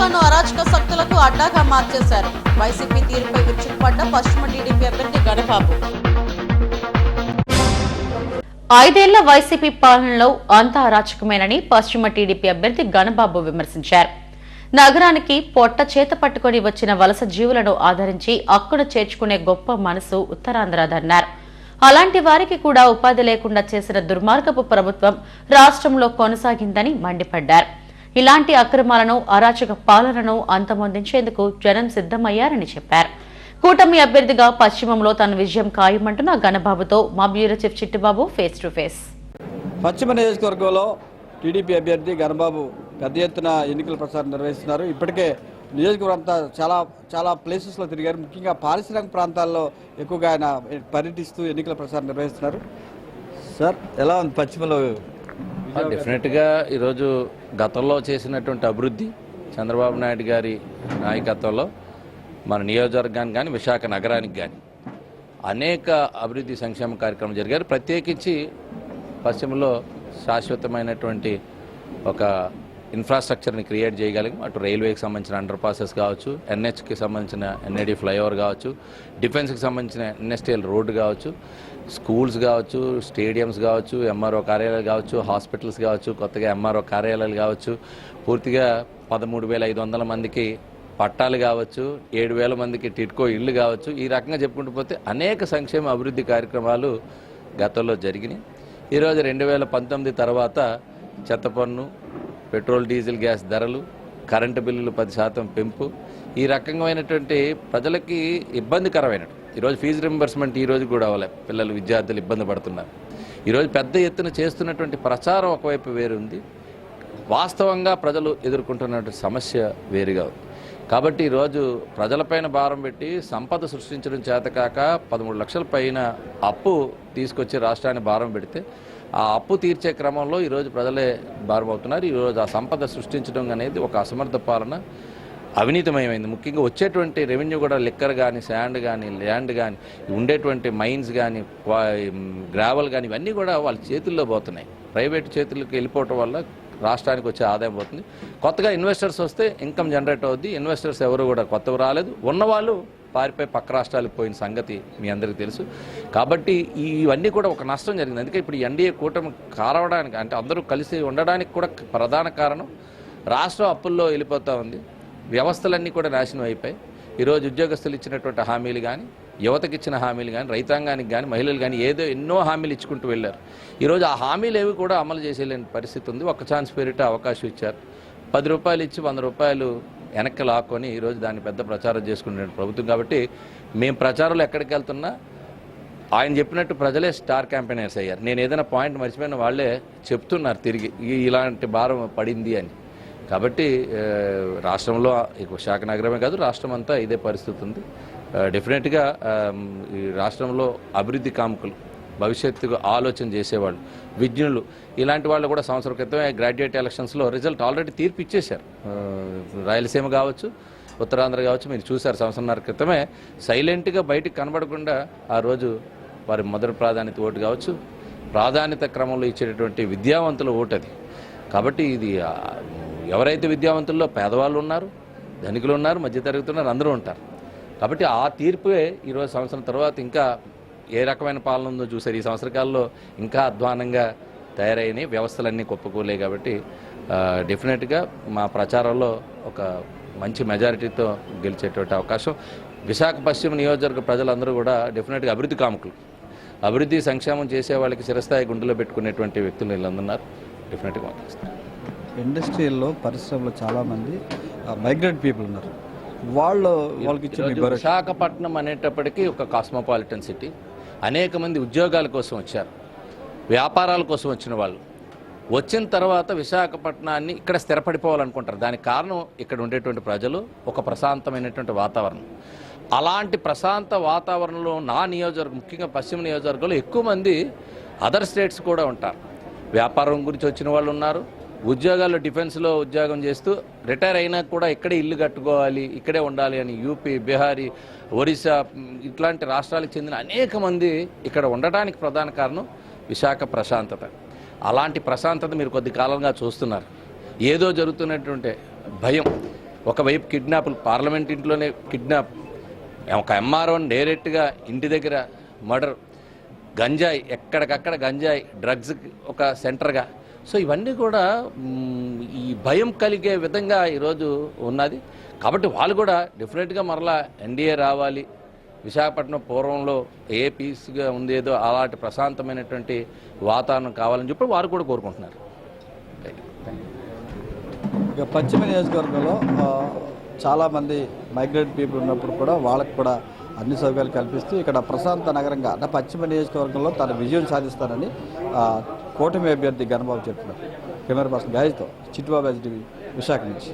విశాఖను అరాచక శక్తులకు అడ్డాగా మార్చేశారు. వైసీపీ తీరుపై విరుచుకుపడ్డ పశ్చిమ టీడీపీ అభ్యర్థి గణబాబు. ఐదేళ్ళ వైసీపీ పాలనలో అంతా అరాచకమేనని పశ్చిమ టీడీపీ అభ్యర్థి గణబాబు విమర్శించారు. నగరానికి పొట్ట చేత పట్టుకొని వచ్చిన వలస జీవులను ఆదరించి అక్కును చేర్చుకునే గొప్ప మనసు ఉత్తరాంధ్రదన్నారు అలాంటి వారికి కూడా ఉపాధి లేకుండా చేసిన దుర్మార్గపు ప్రభుత్వం రాష్ట్రంలో కొనసాగిందని మండిపడ్డారు. ఇలాంటి అక్రమాలను అరాచక పాలనను అంతమొందించేందుకు జనం సిద్ధమయ్యారని చెప్పారు. కూటమి అభ్యర్థిగా పశ్చిమంలో తన విజయం ఖాయమంటున్న గణబాబుతో మా bureau chief Chittubabu face to face. పశ్చిమ నియోజకవర్గంలో టీడీపీ అభ్యర్థి గణబాబు పెద్ద ఎత్తున ఎన్నికల ప్రచారం నిర్వహిస్తున్నారు. ఇప్పటికే నియోజకవర్గం అంతా చాలా చాలా ప్లేసెస్లో తిరిగారు. ముఖ్యంగా పారిశ్రామిక ప్రాంతాల్లో ఎక్కువగా ఆయన పర్యటిస్తూ ఎన్నికల ప్రచారం నిర్వహిస్తున్నారు. సార్ ఎలా ఉంది పశ్చిమలో డెఫినెట్గా ఈరోజు గతంలో చేసినటువంటి అభివృద్ధి చంద్రబాబు నాయుడు గారి నాయకత్వంలో మన నియోజకవర్గానికి కానీ విశాఖ నగరానికి కానీ అనేక అభివృద్ధి సంక్షేమ కార్యక్రమం జరిగారు ప్రత్యేకించి పశ్చిమలో శాశ్వతమైనటువంటి ఒక ఇన్ఫ్రాస్ట్రక్చర్ని క్రియేట్ చేయగలిగాం అటు రైల్వేకి సంబంధించిన అండర్ పాసెస్ కావచ్చు ఎన్హెచ్కి సంబంధించిన ఎన్ఐడి ఫ్లైఓవర్ కావచ్చు డిఫెన్స్కి సంబంధించిన ఎన్ఎస్టీఎల్ రోడ్డు కావచ్చు స్కూల్స్ కావచ్చు స్టేడియంస్ కావచ్చు ఎంఆర్ఓ కార్యాలయాలు కావచ్చు హాస్పిటల్స్ కావచ్చు కొత్తగా ఎంఆర్ఓ కార్యాలయాలు కావచ్చు పూర్తిగా పదమూడు వేల ఐదు వందల మందికి పట్టాలు కావచ్చు ఏడు వేల మందికి టిట్కో ఇళ్ళు కావచ్చు ఈ రకంగా చెప్పుకుంటూ పోతే అనేక సంక్షేమ అభివృద్ధి కార్యక్రమాలు గతంలో జరిగినాయి. ఈరోజు రెండు వేల పంతొమ్మిది తర్వాత చెత్త పన్ను పెట్రోల్ డీజిల్ గ్యాస్ ధరలు కరెంటు బిల్లులు పది శాతం పెంపు. ఈ రకమైనటువంటి ప్రజలకి ఇబ్బందికరమైనట్టు. ఈరోజు ఫీజు రింబర్స్మెంట్ ఈ రోజు కూడా అవ్వలే. పిల్లలు విద్యార్థులు ఇబ్బంది పడుతున్నారు. ఈరోజు పెద్ద ఎత్తున చేస్తున్నటువంటి ప్రచారం ఒకవైపు వేరుంది. వాస్తవంగా ప్రజలు ఎదుర్కొంటున్నటువంటి సమస్య వేరుగా ఉంది. కాబట్టి ఈరోజు ప్రజలపైన భారం పెట్టి సంపద సృష్టించడం చేతకాక పదమూడు లక్షల పైన అప్పు తీసుకొచ్చి రాష్ట్రాన్ని భారం పెడితే ఆ అప్పు తీర్చే క్రమంలో ఈరోజు ప్రజలే భారమవుతున్నారు. ఈరోజు ఆ సంపద సృష్టించడం అనేది ఒక అసమర్థ పాలన. అవినీతమయమైంది. ముఖ్యంగా వచ్చేటువంటి రెవెన్యూ కూడా లిక్కర్ కానీ శాండ్ కానీ ల్యాండ్ కానీ ఉండేటువంటి మైన్స్ కానీ గ్రావెల్ కానీ ఇవన్నీ కూడా వాళ్ళ చేతుల్లో పోతున్నాయి. ప్రైవేట్ చేతులకు వెళ్ళిపోవటం వల్ల రాష్ట్రానికి వచ్చే ఆదాయం పోతుంది. కొత్తగా ఇన్వెస్టర్స్ వస్తే ఇన్కమ్ జనరేట్ అవుద్ది. ఇన్వెస్టర్స్ ఎవరు కూడా కొత్తవి రాలేదు. ఉన్నవాళ్ళు పారిపోయి పక్క రాష్ట్రాలకు పోయిన సంగతి మీ అందరికీ తెలుసు. కాబట్టి ఇవన్నీ కూడా ఒక నష్టం జరిగింది. అందుకే ఇప్పుడు ఎన్డీఏ కూటమి కారవడానికి అంటే అందరూ కలిసి ఉండడానికి కూడా ప్రధాన కారణం రాష్ట్రం అప్పుల్లో వెళ్ళిపోతూ ఉంది. వ్యవస్థలన్నీ కూడా నాశనం అయిపోయి ఈరోజు ఉద్యోగస్తులు ఇచ్చినటువంటి హామీలు కానీ యువతకి ఇచ్చిన హామీలు కానీ రైతాంగానికి కానీ మహిళలు కానీ ఏదో ఎన్నో హామీలు ఇచ్చుకుంటూ వెళ్ళారు. ఈరోజు ఆ హామీలు ఏవి కూడా అమలు చేసేలేని పరిస్థితి ఉంది. ఒక ఛాన్స్ పేరిట అవకాశం ఇచ్చారు. పది రూపాయలు ఇచ్చి వంద రూపాయలు వెనక్కి లాక్కొని ఈరోజు దాన్ని పెద్ద ప్రచారం చేసుకునే ప్రభుత్వం. కాబట్టి మేము ప్రచారంలో ఎక్కడికి వెళ్తున్నా ఆయన చెప్పినట్టు ప్రజలే స్టార్ క్యాంపెయినర్స్ అయ్యారు. నేను ఏదైనా పాయింట్ మర్చిపోయిన వాళ్ళే చెప్తున్నారు తిరిగి ఇలాంటి భారం పడింది అని. కాబట్టి రాష్ట్రంలో ఇక విశాఖ నగరమే కాదు రాష్ట్రం అంతా ఇదే పరిస్థితి ఉంది. డెఫినెట్గా ఈ రాష్ట్రంలో అభివృద్ధి కాముకులు భవిష్యత్తుకు ఆలోచన చేసేవాళ్ళు విజ్ఞులు ఇలాంటి వాళ్ళు కూడా సంవత్సరం క్రితమే గ్రాడ్యుయేట్ ఎలక్షన్స్లో రిజల్ట్ ఆల్రెడీ తీర్పు ఇచ్చేశారు. రాయలసీమ కావచ్చు ఉత్తరాంధ్ర కావచ్చు మీరు చూశారు సంవత్సరంన్నర క్రితమే సైలెంట్గా బయటికి కనబడకుండా ఆ రోజు వారి మొదటి ప్రాధాన్యత ఓటు కావచ్చు ప్రాధాన్యత క్రమంలో ఇచ్చేటటువంటి విద్యావంతుల ఓటు అది. కాబట్టి ఇది ఎవరైతే విద్యావంతుల్లో పేదవాళ్ళు ఉన్నారు ధనికులు ఉన్నారు మధ్యతరగతి ఉన్నారు అందరూ ఉంటారు. కాబట్టి ఆ తీర్పే ఈరోజు సంవత్సరం తర్వాత ఇంకా ఏ రకమైన పాలన ఉందో చూసారు ఈ సంవత్సరకాల్లో ఇంకా అధ్వానంగా తయారైన వ్యవస్థలన్నీ కుప్పకూలే కాబట్టి డెఫినెట్గా మా ప్రచారంలో ఒక మంచి మెజారిటీతో గెలిచేటువంటి అవకాశం. విశాఖ పశ్చిమ నియోజకవర్గ ప్రజలందరూ కూడా డెఫినెట్గా అభివృద్ధి కాముకులు. అభివృద్ధి సంక్షేమం చేసే వాళ్ళకి చిరస్థాయి గుండెలో పెట్టుకునేటువంటి వ్యక్తులు వీళ్ళందరున్నారు డెఫినెట్గా ఇండస్ట్రీల్లో పరిశ్రమలో చాలామంది మైగ్రెంట్ పీపుల్ ఉన్నారు. వాళ్ళు వాళ్ళకి విశాఖపట్నం అనేటప్పటికీ ఒక కాస్మోపాలిటన్ సిటీ. అనేక మంది ఉద్యోగాల కోసం వచ్చారు. వ్యాపారాల కోసం వచ్చిన వాళ్ళు. వచ్చిన తర్వాత విశాఖపట్నాన్ని ఇక్కడ స్థిరపడిపోవాలనుకుంటారు. దానికి కారణం ఇక్కడ ఉండేటువంటి ప్రజలు ఒక ప్రశాంతమైనటువంటి వాతావరణం. అలాంటి ప్రశాంత వాతావరణంలో నా నియోజకవర్గం ముఖ్యంగా పశ్చిమ నియోజకవర్గంలో ఎక్కువ మంది అదర్ స్టేట్స్ కూడా ఉంటారు. వ్యాపారం గురించి వచ్చిన వాళ్ళు ఉన్నారు. ఉద్యోగాల్లో డిఫెన్స్లో ఉద్యోగం చేస్తూ రిటైర్ అయినా కూడా ఇక్కడే ఇల్లు కట్టుకోవాలి ఇక్కడే ఉండాలి అని యూపీ బీహారీ ఒరిస్సా ఇట్లాంటి రాష్ట్రాలకు చెందిన అనేక మంది ఇక్కడ ఉండటానికి ప్రధాన కారణం విశాఖ ప్రశాంతత. అలాంటి ప్రశాంతత మీరు కొద్ది కాలంగా చూస్తున్నారు. ఏదో జరుగుతున్నటువంటి భయం. ఒకవైపు కిడ్నాపులు పార్లమెంట్ ఇంట్లోనే కిడ్నాప్. ఒక ఎంఆర్ఓని డైరెక్ట్గా ఇంటి దగ్గర మర్డర్. గంజాయి ఎక్కడికక్కడ గంజాయి డ్రగ్స్ ఒక సెంటర్గా. సో ఇవన్నీ కూడా ఈ భయం కలిగే విధంగా ఈరోజు ఉన్నది. కాబట్టి వాళ్ళు కూడా డెఫినెట్గా మరలా ఎన్డీఏ రావాలి. విశాఖపట్నం పూర్వంలో ఏ పీస్గా ఉందేదో అలాంటి ప్రశాంతమైనటువంటి వాతావరణం కావాలని చెప్పి వారు కూడా కోరుకుంటున్నారు. ఇక పశ్చిమ నియోజకవర్గంలో చాలామంది మైగ్రేట్ పీపుల్ ఉన్నప్పుడు కూడా వాళ్ళకు కూడా అన్ని సౌకర్యాలు కల్పిస్తూ ఇక్కడ ప్రశాంత నగరంగా అంటే పశ్చిమ నియోజకవర్గంలో తన విజయం సాధిస్తానని కూటమి అభ్యర్థి గణబాబు చెప్పిన కెమెరా పర్సన్ గాయతో చిట్టుబాబు ఎస్టీవీ విశాఖ నుంచి